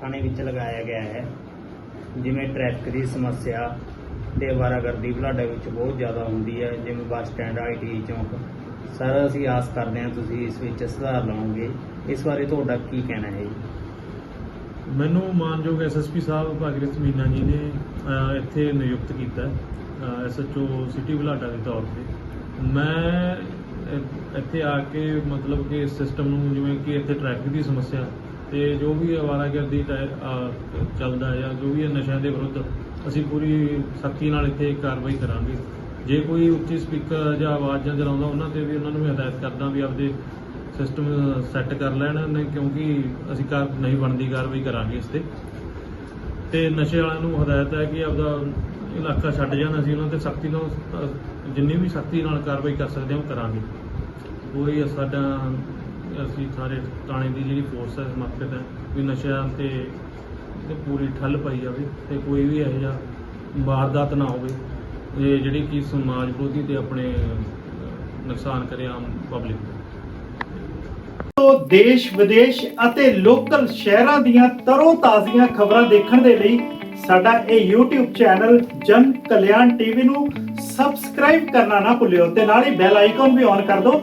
ਥਾਣੇ ਵਿੱਚ ਲਗਾਇਆ ਗਿਆ ਹੈ। ਜਿਵੇਂ ਟ੍ਰੈਫਿਕ ਦੀ ਸਮੱਸਿਆ ਤੇ ਵਾਰਾਗਰਦੀ ਬੁਲਾਡੇ ਵਿੱਚ ਬਹੁਤ ਜ਼ਿਆਦਾ ਹੁੰਦੀ ਹੈ। ਜਿਵੇਂ ਬੱਸ ਸਟੈਂਡ ਆਈਟੀ ਚੌਂਕ। ਸਰ ਅਸੀਂ ਆਸ ਕਰਦੇ ਹਾਂ ਤੁਸੀਂ ਇਸ ਵਿੱਚ ਸੁਧਾਰ ਲਾਓਗੇ। ਇਸ ਬਾਰੇ ਤੁਹਾਡਾ ਕੀ ਕਹਿਣਾ ਹੈ ਜੀ? ਮੈਨੂੰ ਮਾਨਯੋਗ ਐਸਐਸਪੀ ਸਾਹਿਬ ਭਾਗੀਰਥ ਮੀਨਾ ਜੀ ਨੇ ਅਹ, ਇੱਥੇ ਨਿਯੁਕਤ ਕੀਤਾ ਐਸਐਚਓ ਸਿਟੀ ਬੁਲਾਡਾ ਦੇ ਤੌਰ ਤੇ। ਮੈਂ ਇ- ਇੱਥੇ ਆ ਕੇ ਮਤਲਬ ਕਿ ਇਸ ਸਿਸਟਮ ਨੂੰ ਜਿਵੇਂ ਕਿ ਇੱਥੇ ਟ੍ਰੈਫਿਕ ਦੀ ਸਮੱਸਿਆ ਤੇ ਜੋ ਵੀ ਅਵਾਰਾਗਰਦੀ ਟੈ- ਚੱਲਦਾ ਜਾਂ ਜੋ ਵੀ ਨਸ਼ਿਆਂ ਦੇ ਵਿਰੁੱਧ ਅਸੀਂ ਪੂਰੀ ਸਖਤੀ ਨਾਲ ਇੱਥੇ ਕਾਰਵਾਈ ਕਰਾਂਗੇ। ਜੇ ਕੋਈ ਉੱਚੀ ਸਪੀਕਰ ਜਾਂ ਆਵਾਜ਼ਾਂ ਚਲਾਉਂਦਾ ਉਹਨਾਂ ਤੇ ਵੀ ਉਹਨਾਂ ਨੂੰ ਵੀ ਹਦਾਇਤ ਕਰਦਾ ਵੀ ਆਪਦੇ ਸਿਸਟਮ ਸੈੱਟ ਕਰ ਲੈਣ, ਨਹੀਂ ਕਿਉਂਕਿ ਅਸੀਂ ਕਾਰ ਨਹੀਂ ਬਣਦੀ ਕਾਰਵਾਈ ਕਰਾਂਗੇ ਇਸ ਤੇ। ਤੇ ਨਸ਼ੇ ਵਾਲਿਆਂ ਨੂੰ ਹਦਾਇਤ ਹੈ ਕਿ ਆਪਦਾ ਇਲਾਕਾ ਛੱਡ ਜਾਣ, ਅਸੀਂ ਉਹਨਾਂ ਤੇ ਸਖਤੀ ਨਾਲ ਜਿੰਨੀ ਵੀ ਸਖਤੀ ਨਾਲ ਕਾਰਵਾਈ ਕਰ ਸਕਦੇ ਹਾਂ, ਉਹ ਕਰਾਂਗੇ। ਕੋਈ ਸਾਡਾ ਅਸੀਂ ਸਾਰੇ ਥਾਣੇ ਦੀ ਜਿਹੜੀ ਫੋਰਸ ਹੈ ਮਕਸਦ ਹੈ ਵੀ ਨਸ਼ਿਆਂ ਤੇ ਤੇ ਪੂਰੀ ਠੱਲ ਪਾਈ ਜਾਵੇ ਤੇ ਕੋਈ ਵੀ ਇਹੋ ਜਿਹਾ ਵਾਰਦਾਤ ਨਾ ਹੋਵੇ ਇਹ ਜਿਹੜੀ ਕਿ ਸਮਾਜ ਵਿਰੋਧੀ ਤੇ ਆਪਣੇ ਨੁਕਸਾਨ ਕਰੇ ਆਮ ਪਬਲਿਕ ਦਾ ਤੋਂ ਦੇਸ਼, ਵਿਦੇਸ਼ ਅਤੇ ਲੋਕਲ ਸ਼ਹਿਰਾਂ ਦੀਆਂ ਤਰੋ ਤਾਜ਼ੀਆਂ ਖਬਰਾਂ ਦੇਖਣ ਦੇ ਲਈ ਸਾਡਾ ਇਹ YouTube ਚੈਨਲ ਜਨ ਕਲਿਆਣ ਟੀਵੀ ਨੂੰ ਸਬਸਕ੍ਰਾਈਬ ਕਰਨਾ ਨਾ ਭੁੱਲਿਓ ਤੇ ਨਾਲ ਹੀ ਬੈਲ ਆਈਕਨ ਵੀ ਔਨ ਕਰ ਦਿਓ